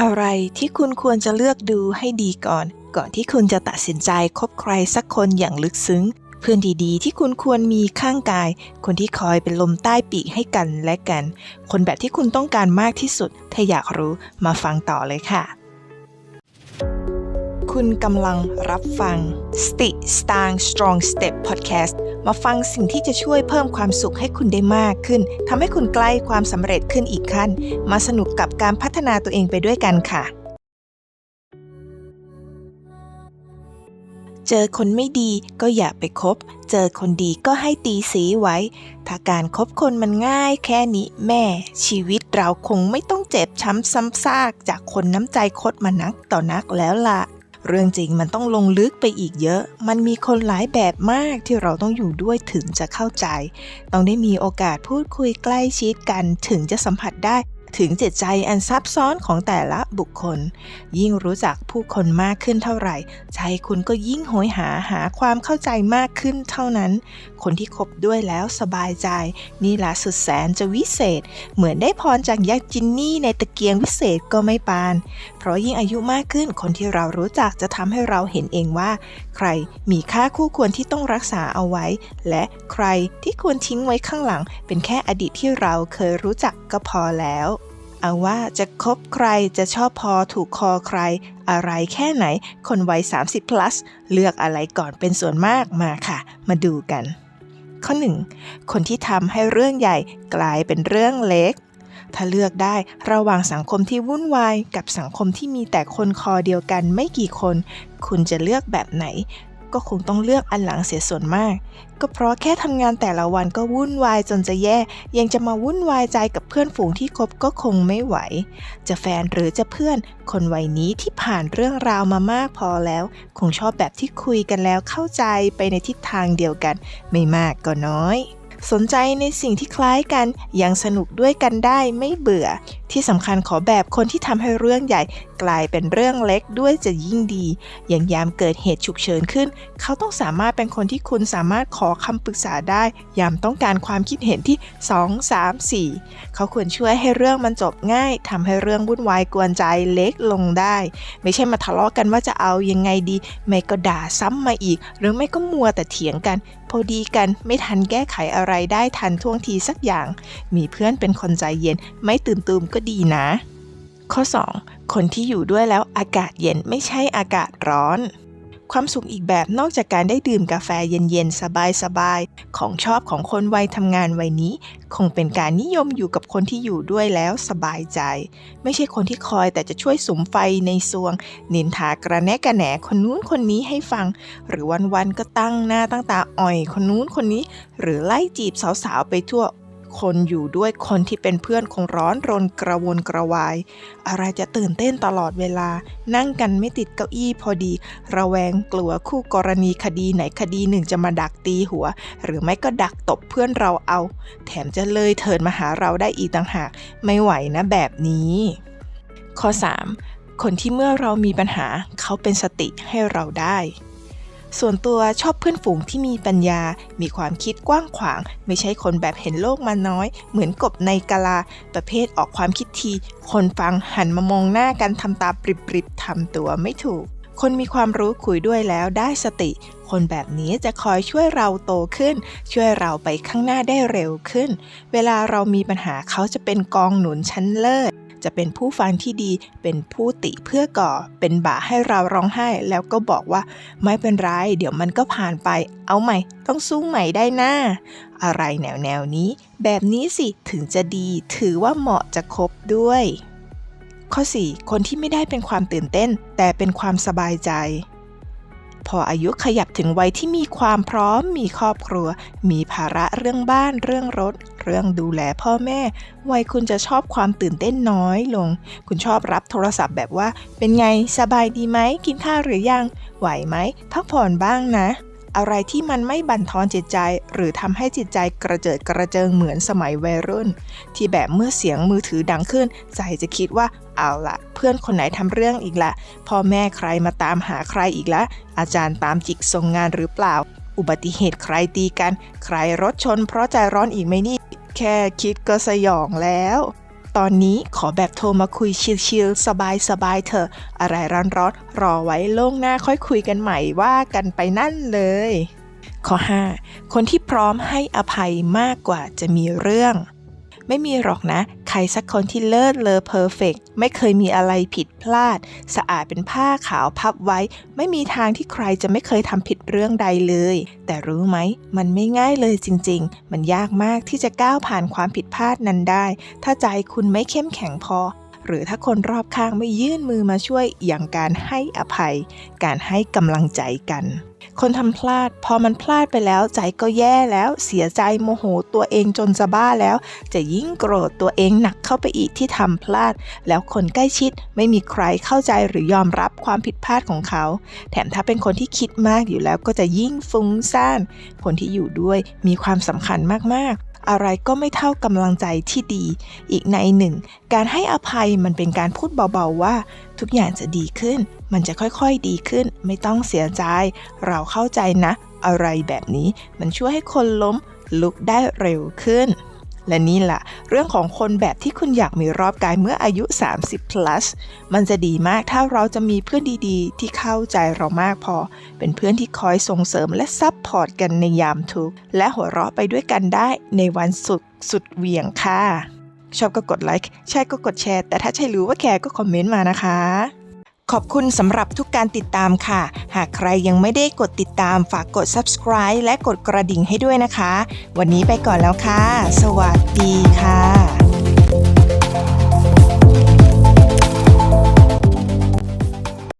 อะไรที่คุณควรจะเลือกดูให้ดีก่อน ก่อนที่คุณจะตัดสินใจคบใครสักคนอย่างลึกซึ้ง เพื่อนดีๆ ที่คุณควรมีข้างกาย คนที่คอยเป็นลมใต้ปีกให้กันและกัน คนแบบที่คุณต้องการมากที่สุด ถ้าอยากรู้มาฟังต่อเลยค่ะ คุณกำลังรับฟังสติสตาง Strong Step Podcast มาฟังสิ่งที่จะช่วยเพิ่มความสุขให้คุณได้มากขึ้นทำให้คุณใกล้ความสำเร็จขึ้นอีกขั้น มาสนุกกับการพัฒนาตัวเองไปด้วยกันค่ะ เจอคนไม่ดีก็อย่าไปคบ เจอคนดีก็ให้ตีสีไว้ ถ้าการครบคนมันง่ายแค่นี้แม่ ชีวิตเราคงไม่ต้องเจ็บช้ำซ้ำซากจากคนน้ำใจคดมานักต่อนักแล้วล่ะ เรื่องจริงมันต้องลงลึกไปอีกเยอะ มันมีคนหลายแบบมากที่เราต้องอยู่ด้วยถึงจะเข้าใจ ต้องได้มีโอกาสพูดคุยใกล้ชิดกันถึงจะสัมผัสได้ ถึงจิตใจอันซับซ้อนของแต่ละบุคคล ยิ่งรู้จักผู้คนมากขึ้นเท่าไหร่ ใจคุณก็ยิ่งโหยหาหาความเข้าใจมากขึ้นเท่านั้น คนที่คบด้วยแล้วสบายใจ นี่ละสุดแสนจะวิเศษ เหมือนได้พรจากยักษ์จินนี่ในตะเกียงวิเศษก็ไม่ปาน เพราะยิ่งอายุมากขึ้นคนที่เรารู้จักจะทำให้เราเห็นเองว่า ใครมีค่าคู่ควรที่ต้องรักษาเอาไว้ และใครที่ควรทิ้งไว้ข้างหลัง เป็นแค่อดีตที่เราเคยรู้จักก็พอแล้ว เอาว่าจะคบใครจะชอบพอถูกคอใคร อะไรแค่ไหน คนวัย 30 plus เลือกอะไรก่อนเป็นส่วนมากมาค่ะ มาดูกัน ข้อ 1. คนที่ทำให้เรื่องใหญ่กลายเป็นเรื่องเล็ก ถ้าเลือกได้ระหว่างสังคมที่วุ่นวาย กับสังคมที่มีแต่คนคอเดียวกันไม่กี่คน คุณจะเลือกแบบไหน ก็คงต้องเลือกอันหลังเสียส่วนมาก ก็เพราะแค่ทำงานแต่ละวันก็วุ่นวายจนจะแย่ ยังจะมาวุ่นวายใจกับเพื่อนฝูงที่คบก็คงไม่ไหว จะแฟนหรือจะเพื่อน คนวัยนี้ที่ผ่านเรื่องราวมามากพอแล้ว คงชอบแบบที่คุยกันแล้วเข้าใจไปในทิศทางเดียวกัน ไม่มากก็น้อยสนใจในสิ่งที่คล้ายกันยังสนุกด้วยกันได้ไม่เบื่อ ที่สำคัญขอแบบคนที่ทำให้เรื่องใหญ่ กลายเป็นเรื่องเล็กด้วยจะยิ่งดี อย่างยามเกิดเหตุฉุกเฉินขึ้น เขาต้องสามารถเป็นคนที่คุณสามารถขอคำปรึกษาได้ ยามต้องการความคิดเห็นที่ 2 3 4 เขาควรช่วยให้เรื่องมันจบง่ายทำให้เรื่องวุ่นวายกวนใจเล็กลงได้ ไม่ใช่มาทะเลาะกันว่าจะเอายังไงดี ไม่ก็ด่าซ้ำมาอีก หรือไม่ก็มัวแต่เถียงกันพอดีกันไม่ทันแก้ไขอะไรได้ทันท่วงทีสักอย่าง มีเพื่อนเป็นคนใจเย็น ไม่ตื่นตูมก็ดีนะ ข้อ 2. คนที่อยู่ด้วยแล้วอากาศเย็นไม่ใช่อากาศร้อน ความสุขอีกแบบนอกจากการได้ดื่มกาแฟเย็นๆ สบายๆ ของชอบของคนวัยทำงานวัยนี้ คงเป็นการนิยมอยู่กับคนที่อยู่ด้วยแล้วสบายใจ ไม่ใช่คนที่คอยแต่จะช่วยสุมไฟในซวง นินทากระแนะกระแหนคนนู้นคนนี้ให้ฟัง หรือวันๆก็ตั้งหน้าตั้งตาอ่อยคนนู้นคนนี้ หรือไล่จีบสาวๆไปทั่ว คนอยู่ด้วยคนที่เป็นเพื่อนคงร้อนรนกระวนกระวาย อะไรจะตื่นเต้นตลอดเวลา นั่งกันไม่ติดเก้าอี้พอดี ระแวงกลัวคู่กรณีคดีไหนคดีหนึ่งจะมาดักตีหัว หรือไม่ก็ดักตบเพื่อนเราเอา แถมจะเลยเถิดมาหาเราได้อีกต่างหาก ไม่ไหวนะแบบนี้ ข้อ 3. คนที่เมื่อเรามีปัญหาเขาเป็นสติให้เราได้ ส่วนตัวชอบเพื่อนฝูงที่มีปัญญา มีความคิดกว้างขวาง ไม่ใช่คนแบบเห็นโลกมาน้อย เหมือนกบในกะลา ประเภทออกความคิดที คนฟังหันมามองหน้ากันทำตาปริบๆทำตัวไม่ถูก คนมีความรู้คุยด้วยแล้วได้สติ คนแบบนี้จะคอยช่วยเราโตขึ้น ช่วยเราไปข้างหน้าได้เร็วขึ้น เวลาเรามีปัญหาเขาจะเป็นกองหนุนชั้นเลิศ จะเป็นผู้ฟังที่ดี เป็นผู้ติเพื่อก่อ เป็นบ่าให้เราร้องไห้ แล้วก็บอกว่าไม่เป็นไร เดี๋ยวมันก็ผ่านไป เอาใหม่ ต้องสู้ใหม่ได้นะอะไรแนวแนวนี้ แบบนี้สิถึงจะดี ถือว่าเหมาะจะคบด้วย ข้อ 4 คนที่ไม่ได้เป็นความตื่นเต้น แต่เป็นความสบายใจ พออายุขยับถึงวัยที่มีความพร้อม มีครอบครัว มีภาระเรื่องบ้าน เรื่องรถ เรื่องดูแลพ่อแม่ วัยคุณจะชอบความตื่นเต้นน้อยลง คุณชอบรับโทรศัพท์แบบว่า เป็นไง สบายดีไหม กินข้าวหรือยัง ไหวไหม พักผ่อนบ้างนะ อะไรที่มันไม่บั่นทอนจิตใจ หรือทำให้จิตใจกระเจิดกระเจิงเหมือนสมัยวัยรุ่น ที่แบบเมื่อเสียงมือถือดังขึ้น ใจจะคิดว่าเอาละเพื่อนคนไหนทำเรื่องอีกละพ่อแม่ใครมาตามหาใครอีกละอาจารย์ตามจิกส่งงานหรือเปล่า อุบัติเหตุใครตีกัน ใครรถชนเพราะใจร้อนอีกไหมนี่ แค่คิดก็สยองแล้ว ตอนนี้ขอแบบโทรมาคุยชิลๆสบายๆเถอะ อะไรร้อนๆรอไว้โล่งหน้าค่อยคุยกันใหม่ว่ากันไปนั่นเลย ข้อ 5 คนที่พร้อมให้อภัยมากกว่าจะมีเรื่อง ไม่มีหรอกนะ ใครสักคนที่เลิศเลอเพอร์เฟกไม่เคยมีอะไรผิดพลาด สะอาดเป็นผ้าขาวพับไว้ ไม่มีทางที่ใครจะไม่เคยทำผิดเรื่องใดเลย แต่รู้ไหม มันไม่ง่ายเลยจริง ๆ มันยากมากที่จะก้าวผ่านความผิดพลาดนั้นได้ ถ้าใจคุณไม่เข้มแข็งพอ หรือถ้าคนรอบข้างไม่ยื่นมือมาช่วยอย่างการให้อภัย การให้กำลังใจกัน คนทำพลาด พอมันพลาดไปแล้ว ใจก็แย่แล้ว เสียใจโมโหตัวเองจนจะบ้าแล้ว จะยิ่งโกรธตัวเองหนักเข้าไปอีกที่ทำพลาด แล้วคนใกล้ชิดไม่มีใครเข้าใจหรือยอมรับความผิดพลาดของเขา แถมถ้าเป็นคนที่คิดมากอยู่แล้วก็จะยิ่งฟุ้งซ่าน คนที่อยู่ด้วยมีความสำคัญมากๆ อะไรก็ไม่เท่ากำลังใจที่ดี อีกในหนึ่ง การให้อภัยมันเป็นการพูดเบาๆว่า ทุกอย่างจะดีขึ้น มันจะค่อยๆดีขึ้น ไม่ต้องเสียใจ เราเข้าใจนะ อะไรแบบนี้ มันช่วยให้คนล้มลุกได้เร็วขึ้น และนี่แหละเรื่องของคนแบบที่คุณอยากมีรอบกายเมื่ออายุ 30 plus มันจะดีมากถ้าเราจะมีเพื่อนดีๆ ที่เข้าใจเรามากพอ เป็นเพื่อนที่คอยส่งเสริมและซับพอร์ตกันในยามทุกข์และหัวเราะไปด้วยกันได้ในวันสุดสุดเหวี่ยงค่ะ ชอบก็กดไลค์ใช่ก็กดแชร์ แต่ถ้าใช่รู้ว่าแคร์ก็คอมเมนต์มานะคะ ขอบคุณสำหรับทุกการติดตามค่ะ หากใครยังไม่ได้กดติดตามฝากกด subscribe และกดกระดิ่งให้ด้วยนะคะ วันนี้ไปก่อนแล้วค่ะ สวัสดีค่ะ